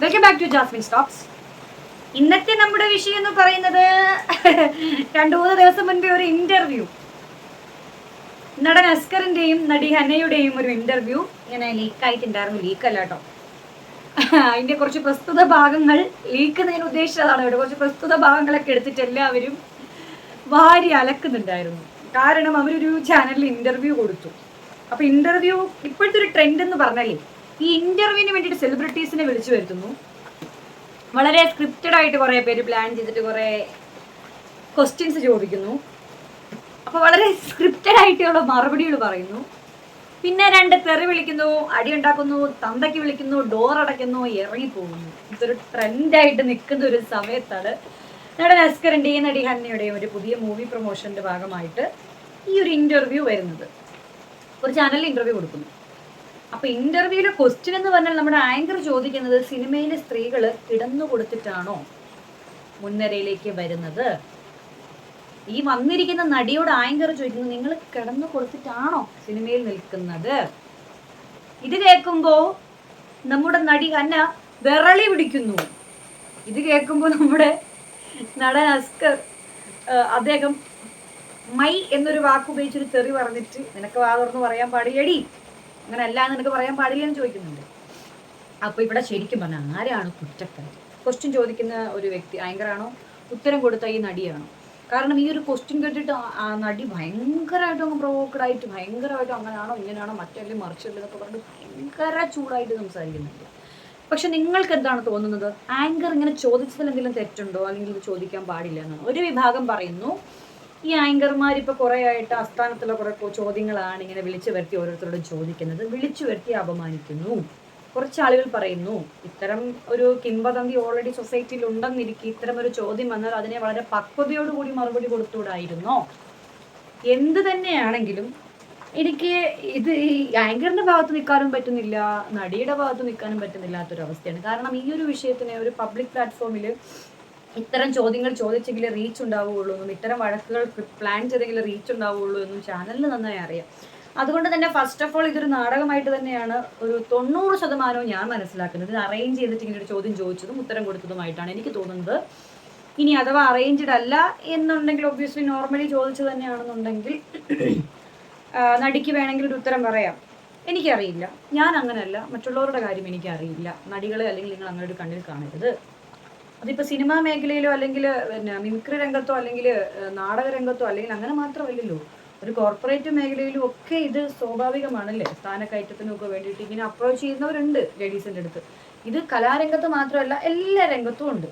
Welcome back to Jasmine stocks ഇന്നത്തെ നമ്മുടെ വിഷയം എന്ന് പറയുന്നത് രണ്ടു മൂന്ന് ദിവസം മുൻപേ ഒരു ഇന്റർവ്യൂ നടൻ അസ്കറിന്റെയും നടി ഹനയുടെയും ഒരു ഇന്റർവ്യൂ ഇങ്ങനെ ലീക്കായിട്ടുണ്ടായിരുന്നു ലീക്കല്ല കേട്ടോ. അതിന്റെ കുറച്ച് പ്രസ്തുത ഭാഗങ്ങൾ ലീക്ക് ഉദ്ദേശിച്ചതാണ് കേട്ടോ. കുറച്ച് പ്രസ്തുത ഭാഗങ്ങളൊക്കെ എടുത്തിട്ട് എല്ലാവരും വാരി അലക്കുന്നുണ്ടായിരുന്നു. കാരണം അവരൊരു ചാനലിൽ ഇന്റർവ്യൂ കൊടുത്തു. അപ്പൊ ഇന്റർവ്യൂ ഇപ്പോഴത്തെ ഒരു ട്രെൻഡ് എന്ന് പറഞ്ഞാലേ ഈ ഇന്റർവ്യൂവിന് വേണ്ടിയിട്ട് സെലിബ്രിറ്റീസിനെ വിളിച്ചു വരുത്തുന്നു. വളരെ സ്ക്രിപ്റ്റഡ് ആയിട്ട് കുറേ പേര് പ്ലാൻ ചെയ്തിട്ട് കുറേ ക്വസ്റ്റ്യൻസ് ചോദിക്കുന്നു. അപ്പോൾ വളരെ സ്ക്രിപ്റ്റഡ് ആയിട്ടുള്ള മറുപടികൾ പറയുന്നു. പിന്നെ രണ്ട് തെറി വിളിക്കുന്നു അടി ഉണ്ടാക്കുന്നു തന്തയ്ക്ക് വിളിക്കുന്നു ഡോർ അടയ്ക്കുന്നു ഇറങ്ങിപ്പോകുന്നു ഇതൊരു ട്രെൻഡായിട്ട് നിൽക്കുന്ന ഒരു സമയത്താണ് നടൻ അസ്കറിന്റെയും നടി ഹന്നയുടെയും ഒരു പുതിയ മൂവി പ്രൊമോഷന്റെ ഭാഗമായിട്ട് ഈ ഒരു ഇന്റർവ്യൂ വരുന്നത്. ഒരു ചാനലിൽ ഇന്റർവ്യൂ കൊടുക്കുന്നു. അപ്പൊ ഇന്റർവ്യൂവിലെ ക്വസ്റ്റ്യൻ എന്ന് പറഞ്ഞാൽ നമ്മുടെ ആങ്കർ ചോദിക്കുന്നത് സിനിമയിലെ സ്ത്രീകൾ കിടന്നു കൊടുത്തിട്ടാണോ മുൻനിരയിലേക്ക് വരുന്നത്? ഈ വന്നിരിക്കുന്ന നടിയോട് ആങ്കർ ചോദിക്കുന്നു നിങ്ങൾ കിടന്നു കൊടുത്തിട്ടാണോ സിനിമയിൽ നിൽക്കുന്നത്? ഇത് കേൾക്കുമ്പോ നമ്മുടെ നടി അന്ന വിറളി പിടിക്കുന്നു. ഇത് കേൾക്കുമ്പോ നമ്മുടെ നടൻ അസ്കർ അദ്ദേഹം മൈ എന്നൊരു വാക്കുപയോഗിച്ചൊരു തെറി പറഞ്ഞിട്ട് നിനക്ക് വാ തുറന്ന് പറയാൻ പാടില്ലടി? അങ്ങനെ അല്ല നിനക്ക് പറയാൻ പാടില്ല എന്ന് ചോദിക്കുന്നുണ്ട്. അപ്പൊ ഇവിടെ ശരിക്കും പറഞ്ഞാൽ ആരാണ് കുറ്റക്കാരി ക്വസ്റ്റ്യൻ ചോദിക്കുന്ന ഒരു വ്യക്തി ആങ്കറാണോ? ഉത്തരം കൊടുത്ത ഈ നടിയാണോ? കാരണം ഈ ഒരു ക്വസ്റ്റ്യൻ കേട്ടിട്ട് ആ- നടി ഭയങ്കരമായിട്ട് അങ്ങ് പ്രൊവോക്കഡ് ആയിട്ട് ഭയങ്കരമായിട്ട് അങ്ങനെയാണോ ഇങ്ങനെയാണോ മറ്റല്ലേ മറിച്ചല്ലേ എന്നൊക്കെ പറഞ്ഞിട്ട് ഭയങ്കര ചൂടായിട്ട് സംസാരിക്കുന്നുണ്ട്. പക്ഷെ നിങ്ങൾക്ക് എന്താണ് തോന്നുന്നത്? ആങ്കർ ഇങ്ങനെ ചോദിച്ചതിൽ എന്തെങ്കിലും തെറ്റുണ്ടോ? അല്ലെങ്കിൽ ഇത് ചോദിക്കാൻ പാടില്ല എന്നാണ് ഒരു വിഭാഗം പറയുന്നു ഈ ആങ്കർമാർ ഇപ്പൊ കുറെ ആയിട്ട് ആസ്ഥാനത്തുള്ള കുറെ ചോദ്യങ്ങളാണ് ഇങ്ങനെ വിളിച്ചു വരുത്തി ഓരോരുത്തരോടും ചോദിക്കുന്നത്. വിളിച്ചു വരുത്തി അപമാനിക്കുന്നു. കുറച്ച് ആളുകൾ പറയുന്നു ഇത്തരം ഒരു കിംവദന്തി ഓൾറെഡി സൊസൈറ്റിയിൽ ഉണ്ടെന്നിരിക്കെ ഇത്തരം ഒരു ചോദ്യം വന്നാൽ അതിനെ വളരെ പക്വതയോടുകൂടി മറുപടി കൊടുത്തുകൂടായിരുന്നോ? എന്ത് തന്നെയാണെങ്കിലും എനിക്ക് ഇത് ഈ ആങ്കറിന്റെ ഭാഗത്ത് നിൽക്കാനും പറ്റുന്നില്ല നടിയുടെ ഭാഗത്ത് നിൽക്കാനും പറ്റുന്നില്ലാത്തൊരവസ്ഥയാണ്. കാരണം ഈ ഒരു വിഷയത്തിനെ ഒരു പബ്ലിക് പ്ലാറ്റ്ഫോമിൽ ഇത്തരം ചോദ്യങ്ങൾ ചോദിച്ചെങ്കിലേ റീച്ച് ഉണ്ടാവുകയുള്ളൂ എന്നും ഇത്തരം വഴക്കുകൾ പ്ലാൻ ചെയ്തെങ്കിലേ റീച്ച് ഉണ്ടാവുകയുള്ളൂ എന്നും ചാനലിൽ നന്നായി അറിയാം. അതുകൊണ്ട് തന്നെ ഫസ്റ്റ് ഓഫ് ഓൾ ഇതൊരു നാടകമായിട്ട് തന്നെയാണ് ഒരു തൊണ്ണൂറ് ശതമാനവും ഞാൻ മനസ്സിലാക്കുന്നത്. ഇത് അറേഞ്ച് ചെയ്തിട്ട് ഇങ്ങനെ ഒരു ചോദ്യം ചോദിച്ചതും ഉത്തരം കൊടുത്തതുമായിട്ടാണ് എനിക്ക് തോന്നുന്നത്. ഇനി അഥവാ അറേഞ്ച്ഡ് അല്ല എന്നുണ്ടെങ്കിൽ ഒബ്വിയസ്ലി നോർമലി ചോദിച്ചു തന്നെയാണെന്നുണ്ടെങ്കിൽ നടിക്ക് വേണമെങ്കിൽ ഒരു ഉത്തരം പറയാം. എനിക്കറിയില്ല. ഞാൻ അങ്ങനെയല്ല മറ്റുള്ളവരുടെ കാര്യം എനിക്കറിയില്ല. നടികളെ അല്ലെങ്കിൽ നിങ്ങൾ അങ്ങനെ ഒരു കണ്ണിൽ കാണരുത്. അതിപ്പോൾ സിനിമാ മേഖലയിലോ അല്ലെങ്കിൽ പിന്നെ മിമിക്രി രംഗത്തോ അല്ലെങ്കിൽ നാടക രംഗത്തോ അല്ലെങ്കിൽ അങ്ങനെ മാത്രമല്ലല്ലോ. ഒരു കോർപ്പറേറ്റ് മേഖലയിലും ഒക്കെ ഇത് സ്വാഭാവികമാണല്ലേ? സ്ഥാനക്കയറ്റത്തിനും ഒക്കെ വേണ്ടിയിട്ട് ഇങ്ങനെ അപ്രോച്ച് ചെയ്യുന്നവരുണ്ട് ലേഡീസിന്റെ അടുത്ത്. ഇത് കലാരംഗത്ത് മാത്രമല്ല എല്ലാ രംഗത്തും ഉണ്ട്.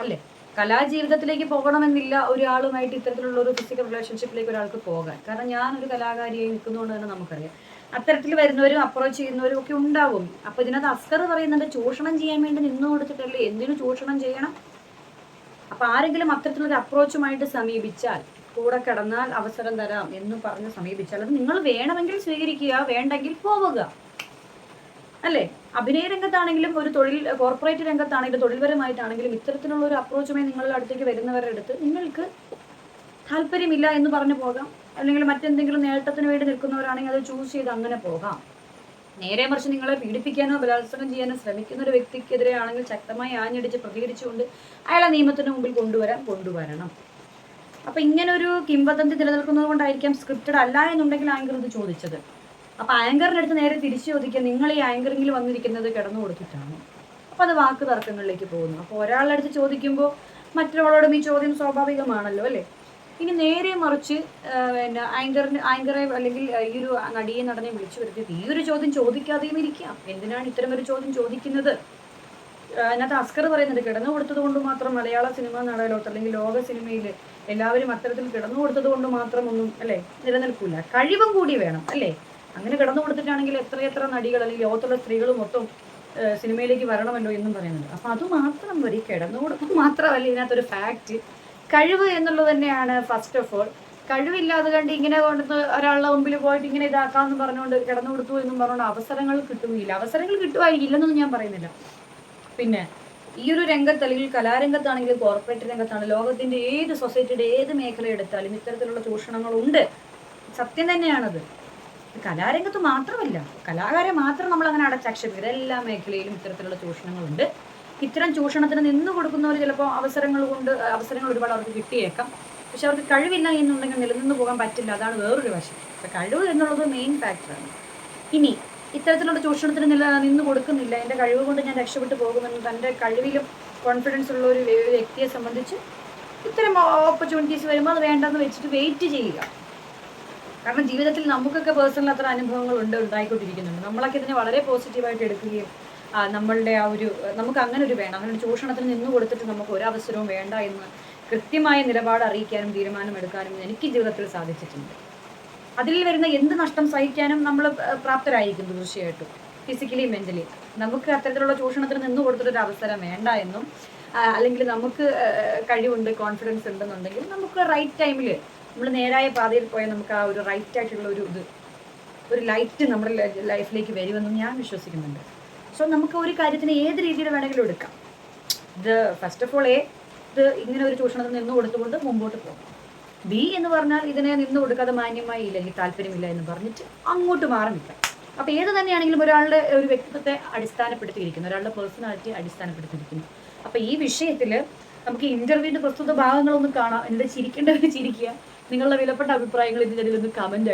അല്ലേ? കലാജീവിതത്തിലേക്ക് പോകണമെന്നില്ല ഒരാളുമായിട്ട് ഇത്തരത്തിലുള്ള ഒരു ഫിസിക്കൽ റിലേഷൻഷിപ്പിലേക്ക് ഒരാൾക്ക് പോകാൻ. കാരണം ഞാൻ ഒരു കലാകാരിയായി നിൽക്കുന്നതുകൊണ്ട് തന്നെ നമുക്കറിയാം. അത്തരത്തിൽ വരുന്നവരും അപ്രോച്ച് ചെയ്യുന്നവരും ഒക്കെ ഉണ്ടാവും. അപ്പൊ ഇതിനകത്ത് അസ്കർ പറയുന്നുണ്ട് ചൂഷണം ചെയ്യാൻ വേണ്ടി നിന്നു കൊടുത്തിട്ടല്ലേ? എന്തിനു ചൂഷണം ചെയ്യണം? അപ്പൊ ആരെങ്കിലും അത്തരത്തിലൊരു അപ്രോച്ചുമായിട്ട് സമീപിച്ചാൽ കൂടെ കിടന്നാൽ അവസരം തരാം എന്ന് പറഞ്ഞ് സമീപിച്ചാൽ അത് നിങ്ങൾ വേണമെങ്കിൽ സ്വീകരിക്കുക വേണ്ടെങ്കിൽ പോവുക. അല്ലേ? അഭിനയ രംഗത്താണെങ്കിലും ഒരു തൊഴിൽ കോർപ്പറേറ്റ് രംഗത്താണെങ്കിലും തൊഴിൽപരമായിട്ടാണെങ്കിലും ഇത്തരത്തിലുള്ള ഒരു അപ്രോച്ചുമായി നിങ്ങളുടെ അടുത്തേക്ക് വരുന്നവരുടെ അടുത്ത് നിങ്ങൾക്ക് താല്പര്യമില്ല എന്ന് പറഞ്ഞു പോകാം. അല്ലെങ്കിൽ മറ്റെന്തെങ്കിലും നേട്ടത്തിന് വേണ്ടി നിൽക്കുന്നവരാണെങ്കിൽ അത് ചൂസ് ചെയ്ത് അങ്ങനെ പോകാം. നേരെ മറിച്ച് നിങ്ങളെ പീഡിപ്പിക്കാനോ ബലാത്സംഗം ചെയ്യാനോ ശ്രമിക്കുന്ന ഒരു വ്യക്തിക്കെതിരെ ആണെങ്കിൽ ശക്തമായി ആഞ്ഞടിച്ച് പ്രതികരിച്ചുകൊണ്ട് അയാളെ നിയമത്തിന് മുമ്പിൽ കൊണ്ടുവരാൻ കൊണ്ടുവരണം. അപ്പൊ ഇങ്ങനെ ഒരു കിംവദന്തി നിലനിൽക്കുന്നത് കൊണ്ടായിരിക്കാം സ്ക്രിപ്റ്റഡ് അല്ല എന്നുണ്ടെങ്കിൽ ആങ്കർ ഇത് ചോദിച്ചത്. അപ്പൊ ആങ്കറിന്റെ അടുത്ത് നേരെ തിരിച്ചു ചോദിക്കുക നിങ്ങൾ ഈ ആങ്കറിങ്ങിൽ വന്നിരിക്കുന്നത് കിടന്നു കൊടുത്തിട്ടാണ്? അപ്പൊ അത് വാക്ക് തർക്കങ്ങളിലേക്ക് പോകുന്നു. അപ്പൊ ഒരാളുടെ അടുത്ത് ചോദിക്കുമ്പോൾ മറ്റൊരാളോടും ഈ ചോദ്യം സ്വാഭാവികമാണല്ലോ അല്ലേ? ഇനി നേരെ മറിച്ച് പിന്നെ ആങ്കറിന് ആങ്കറെ അല്ലെങ്കിൽ ഈ ഒരു നടിയെ നടനെ വിളിച്ചു വരുത്തിയത് ഈ ഒരു ചോദ്യം ചോദിക്കാതെയും ഇരിക്കാം. എന്തിനാണ് ഇത്തരം ഒരു ചോദ്യം ചോദിക്കുന്നത്? അതിനകത്ത് അസ്കർ പറയുന്നത് കിടന്നു കൊടുത്തത് കൊണ്ട് മാത്രം മലയാള സിനിമ നാടകലോകത്ത് അല്ലെങ്കിൽ ലോക സിനിമയിൽ എല്ലാവരും അത്തരത്തിൽ കിടന്നു കൊടുത്തത് കൊണ്ട് മാത്രം ഒന്നും അല്ലേ നിലനിൽക്കില്ല കഴിവും കൂടി വേണം അല്ലേ? അങ്ങനെ കിടന്നു കൊടുത്തിട്ടാണെങ്കിൽ എത്രയെത്ര നടികൾ അല്ലെങ്കിൽ ലോകത്തുള്ള സ്ത്രീകൾ മൊത്തം സിനിമയിലേക്ക് വരണമല്ലോ എന്നും പറയുന്നുണ്ട്. അപ്പൊ അത് മാത്രം മതി. കിടന്നു കൊടുക്കും മാത്രമല്ല ഇതിനകത്തൊരു ഫാക്റ്റ് കഴിവ് എന്നുള്ളത് തന്നെയാണ് ഫസ്റ്റ് ഓഫ് ഓൾ കഴിവില്ലാതെ കണ്ട് ഇങ്ങനെ കൊണ്ടു ഒരാളുടെ മുമ്പിൽ പോയിട്ട് ഇങ്ങനെ ഇതാക്കാന്ന് പറഞ്ഞുകൊണ്ട് കിടന്നു കൊടുത്തു എന്നും പറഞ്ഞുകൊണ്ട് അവസരങ്ങൾ കിട്ടുകയില്ല. അവസരങ്ങൾ കിട്ടുമായിരിക്കില്ലെന്നൊന്നും ഞാൻ പറയുന്നില്ല. പിന്നെ ഈ ഒരു രംഗത്ത് അല്ലെങ്കിൽ കലാരംഗത്താണെങ്കിലും കോർപ്പറേറ്റ് രംഗത്താണ് ലോകത്തിന്റെ ഏത് സൊസൈറ്റിയുടെ ഏത് മേഖല എടുത്താലും ഇത്തരത്തിലുള്ള ചൂഷണങ്ങളുണ്ട്. സത്യം തന്നെയാണത്. കലാരംഗത്ത് മാത്രമല്ല കലാകാരെ മാത്രം നമ്മൾ അങ്ങനെ അടച്ചാക്ഷേപിക്കരുത് എല്ലാ മേഖലയിലും ഇത്തരത്തിലുള്ള ചൂഷണങ്ങളുണ്ട്. ഇത്തരം ചൂഷണത്തിന് നിന്ന് കൊടുക്കുന്നവർ ചിലപ്പോൾ അവസരങ്ങൾ കൊണ്ട് അവസരങ്ങൾ ഒരുപാട് അവർക്ക് കിട്ടിയേക്കാം. പക്ഷെ അവർക്ക് കഴിവില്ല എന്നുണ്ടെങ്കിൽ നിലനിന്ന് പോകാൻ പറ്റില്ല. അതാണ് വേറൊരു വശം. അപ്പം കഴിവ് എന്നുള്ളത് മെയിൻ ഫാക്ടറാണ് ഇനി ഇത്തരത്തിലുള്ള ചൂഷണത്തിന് നില നിന്ന് കൊടുക്കുന്നില്ല. എന്റെ കഴിവ് കൊണ്ട് ഞാൻ രക്ഷപ്പെട്ടു പോകുമെന്ന് തന്റെ കഴിവിലും കോൺഫിഡൻസ് ഉള്ള ഒരു വ്യക്തിയെ സംബന്ധിച്ച് ഇത്തരം ഓപ്പർച്യൂണിറ്റീസ് വരുമ്പോൾ അത് വേണ്ടെന്ന് വെച്ചിട്ട് വെയിറ്റ് ചെയ്യുക. കാരണം ജീവിതത്തിൽ നമുക്കൊക്കെ പേഴ്സണൽ അത്ര അനുഭവങ്ങൾ ഉണ്ട് ഉണ്ടായിക്കൊണ്ടിരിക്കുന്നുണ്ട്. നമ്മളൊക്കെ ഇതിനെ വളരെ പോസിറ്റീവായിട്ട് എടുക്കുകയും നമ്മളുടെ ആ ഒരു നമുക്ക് അങ്ങനെ ഒരു വേണം. അങ്ങനെ ചൂഷണത്തിന് നിന്ന് കൊടുത്തിട്ട് നമുക്ക് ഒരു അവസരവും വേണ്ട എന്ന് കൃത്യമായ നിലപാട് അറിയിക്കാനും തീരുമാനമെടുക്കാനും എനിക്ക് ജീവിതത്തിൽ സാധിച്ചിട്ടുണ്ട്. അതിൽ വരുന്ന എന്ത് നഷ്ടം സഹിക്കാനും നമ്മൾ പ്രാപ്തരായിരിക്കും തീർച്ചയായിട്ടും. ഫിസിക്കലി മെന്റലി നമുക്ക് അത്തരത്തിലുള്ള ചൂഷണത്തിന് നിന്ന് കൊടുത്തിട്ടൊരു അവസരം വേണ്ട എന്നും അല്ലെങ്കിൽ നമുക്ക് കഴിവുണ്ട് കോൺഫിഡൻസ് ഉണ്ടെന്നുണ്ടെങ്കിൽ നമുക്ക് റൈറ്റ് ടൈമിൽ നമ്മൾ നേരായ പാതയിൽ പോയാൽ നമുക്ക് ആ ഒരു റൈറ്റ് ആയിട്ടുള്ള ഒരു ഇത് ഒരു ലൈറ്റ് നമ്മുടെ ലൈഫിലേക്ക് വരുമെന്നും ഞാൻ വിശ്വസിക്കുന്നുണ്ട്. സോ നമുക്ക് ഒരു കാര്യത്തിന് ഏത് രീതിയിൽ വേണമെങ്കിലും എടുക്കാം. ഇത് ഫസ്റ്റ് ഓഫ് ഓൾ എ ഇത് ഇങ്ങനെ ഒരു ചൂഷണത്തിൽ നിന്ന് കൊടുത്തുകൊണ്ട് മുമ്പോട്ട് പോകും. ബി എന്ന് പറഞ്ഞാൽ ഇതിനെ നിന്ന് കൊടുക്കാതെ മാന്യമായി ഇല്ല എനിക്ക് താല്പര്യമില്ല എന്ന് പറഞ്ഞിട്ട് അങ്ങോട്ട് മാറി നിൽക്കാം. അപ്പോൾ ഏത് തന്നെയാണെങ്കിലും ഒരാളുടെ ഒരു വ്യക്തിത്വത്തെ അടിസ്ഥാനപ്പെടുത്തിയിരിക്കുന്നു. ഒരാളുടെ പേഴ്സണാലിറ്റി അടിസ്ഥാനപ്പെടുത്തിയിരിക്കുന്നു. അപ്പോൾ ഈ വിഷയത്തിൽ നമുക്ക് ഇന്റർവ്യൂവിന്റെ പ്രസ്തുത ഭാഗങ്ങളൊന്നും കാണാം. എന്നിട്ട് ചിരിക്കേണ്ടവർ ചിരിക്കുക? നിങ്ങളുടെ വിലപ്പെട്ട അഭിപ്രായങ്ങൾ ഇതിനിടയിൽ ഒന്ന് കമന്റ്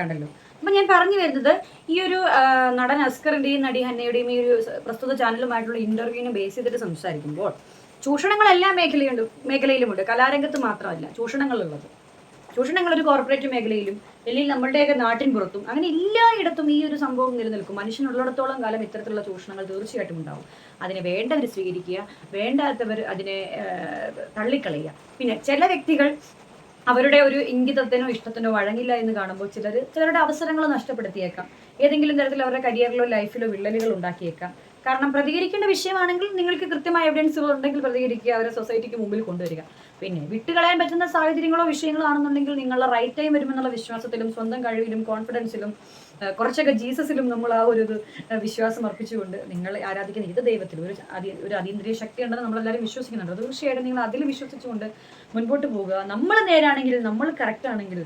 കണ്ടല്ലോ. അപ്പം ഞാൻ പറഞ്ഞു വരുന്നത് ഈ ഒരു നടൻ അസ്കറിന്റെയും നടി ഹന്നയുടെയും ഈ ഒരു പ്രസ്തുത ചാനലുമായിട്ടുള്ള ഇന്റർവ്യൂവിനെ ബേസ് ചെയ്തിട്ട് സംസാരിക്കുമ്പോൾ ചൂഷണങ്ങൾ എല്ലാ മേഖലയുണ്ട് മേഖലയിലുമുണ്ട്. കലാരംഗത്ത് മാത്രമല്ല ചൂഷണങ്ങളുള്ളത്. ചൂഷണങ്ങൾ ഒരു കോർപ്പറേറ്റ് മേഖലയിലും അല്ലെങ്കിൽ നമ്മളുടെയൊക്കെ നാട്ടിൻ പുറത്തും അങ്ങനെ എല്ലായിടത്തും ഈ ഒരു സംഭവം നിലനിൽക്കും. മനുഷ്യനുള്ളിടത്തോളം കാലം ഇത്തരത്തിലുള്ള ചൂഷണങ്ങൾ തീർച്ചയായിട്ടും ഉണ്ടാവും. അതിനെ വേണ്ടവർ സ്വീകരിക്കുക വേണ്ടാത്തവർ അതിനെ തള്ളിക്കളയുക. പിന്നെ ചില വ്യക്തികൾ അവരുടെ ഒരു ഇംഗിതത്തിനോ ഇഷ്ടത്തിനോ വഴങ്ങില്ല എന്ന് കാണുമ്പോൾ ചിലർ ചിലരുടെ അവസരങ്ങൾ നഷ്ടപ്പെടുത്തിയേക്കാം. ഏതെങ്കിലും തരത്തിൽ അവരുടെ കരിയറിലോ ലൈഫിലോ വിള്ളലുകൾ ഉണ്ടാക്കിയേക്കാം. കാരണം പ്രതികരിക്കേണ്ട വിഷയമാണെങ്കിൽ നിങ്ങൾക്ക് കൃത്യമായ എവിഡൻസുകൾ ഉണ്ടെങ്കിൽ പ്രതികരിക്കുക അവരെ സൊസൈറ്റിക്ക് മുമ്പിൽ കൊണ്ടുവരിക. പിന്നെ വിട്ടുകളയാൻ പറ്റുന്ന സാഹചര്യങ്ങളോ വിഷയങ്ങളോ ആണെന്നുണ്ടെങ്കിൽ നിങ്ങളുടെ റൈറ്റ് ടൈം വരുമെന്നുള്ള വിശ്വാസത്തിലും സ്വന്തം കഴിവിലും കോൺഫിഡൻസിലും കുറച്ചൊക്കെ ജീസസിലും നമ്മൾ ആ ഒരു വിശ്വാസം അർപ്പിച്ചുകൊണ്ട് നിങ്ങൾ ആരാധിക്കുന്ന ഇത് ദൈവത്തിൽ ഒരു ഒരു അതീന്ദ്രിയ ശക്തി ഉണ്ടെന്ന് നമ്മളെല്ലാവരും വിശ്വസിക്കുന്നുണ്ട്. തീർച്ചയായിട്ടും നിങ്ങൾ അതിൽ വിശ്വസിച്ചുകൊണ്ട് മുൻപോട്ട് പോവുക. നമ്മൾ നേരാണെങ്കിൽ നമ്മൾ കറക്റ്റ് ആണെങ്കിൽ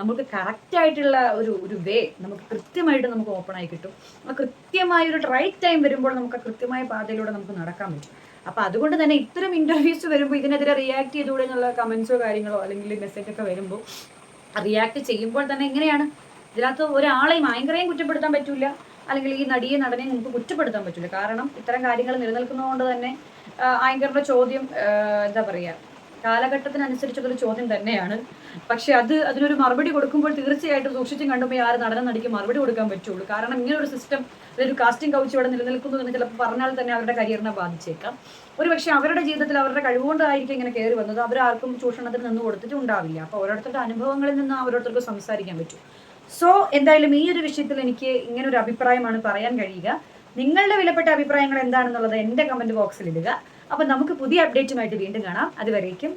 നമുക്ക് കറക്റ്റായിട്ടുള്ള ഒരു ഒരു വേ നമുക്ക് കൃത്യമായിട്ട് നമുക്ക് ഓപ്പൺ ആയി കിട്ടും. ആ കൃത്യമായ ഒരു റൈറ്റ് ടൈം വരുമ്പോൾ നമുക്ക് ആ കൃത്യമായ പാതയിലൂടെ നമുക്ക് നടക്കാൻ പറ്റും. അപ്പൊ അതുകൊണ്ട് തന്നെ ഇത്തരം ഇന്റർവ്യൂസ് വരുമ്പോൾ ഇതിനെതിരെ റിയാക്ട് ചെയ്തുകൂടെ എന്നുള്ള കമന്റ്സോ കാര്യങ്ങളോ അല്ലെങ്കിൽ മെസ്സേജ് ഒക്കെ വരുമ്പോൾ റിയാക്ട് ചെയ്യുമ്പോൾ തന്നെ എങ്ങനെയാണ്? ഇതിനകത്ത് ഒരാളെയും ആങ്കറേയും കുറ്റപ്പെടുത്താൻ പറ്റില്ല അല്ലെങ്കിൽ ഈ നടിയെ നടനെയും നമുക്ക് കുറ്റപ്പെടുത്താൻ പറ്റില്ല കാരണം ഇത്തരം കാര്യങ്ങൾ നിലനിൽക്കുന്നതുകൊണ്ട് തന്നെ ആങ്കറുടെ ചോദ്യം എന്താ പറയുക കാലഘട്ടത്തിനനുസരിച്ചുള്ളൊരു ചോദ്യം തന്നെയാണ്. പക്ഷെ അത് അതിനൊരു മറുപടി കൊടുക്കുമ്പോൾ തീർച്ചയായിട്ടും സൂക്ഷിച്ചും കണ്ടുമ്പോൾ ആര് നടനം നടിക്ക് മറുപടി കൊടുക്കാൻ പറ്റുള്ളൂ. കാരണം ഇങ്ങനെ ഒരു സിസ്റ്റം ഒരു കാസ്റ്റിംഗ് കൗച്ച് ഇവിടെ നിലനിൽക്കുന്നു എന്ന് ചിലപ്പോൾ പറഞ്ഞാൽ തന്നെ അവരുടെ കരിയറിനെ ബാധിച്ചേക്കാം. ഒരു പക്ഷേ അവരുടെ ജീവിതത്തിൽ അവരുടെ കഴിവുകൊണ്ടായിരിക്കും ഇങ്ങനെ കയറി വന്നത്. അവരാർക്കും ചൂഷണത്തിന് നിന്ന് കൊടുത്തിട്ട് ഉണ്ടാവില്ല അപ്പോൾ ഓരോരുത്തരുടെ അനുഭവങ്ങളിൽ നിന്ന് ഓരോരുത്തർക്ക് സംസാരിക്കാൻ പറ്റും. സോ എന്തായാലും ഈ ഒരു വിഷയത്തിൽ എനിക്ക് ഇങ്ങനെ ഒരു അഭിപ്രായമാണ് പറയാൻ കഴിയുക. നിങ്ങളുടെ വിലപ്പെട്ട അഭിപ്രായങ്ങൾ എന്താണെന്നുള്ളത് എന്റെ കമന്റ് ബോക്സിൽ ഇടുക. അപ്പം നമുക്ക് പുതിയ അപ്ഡേറ്റുമായിട്ട് വീണ്ടും കാണാം. അതുവരേക്കും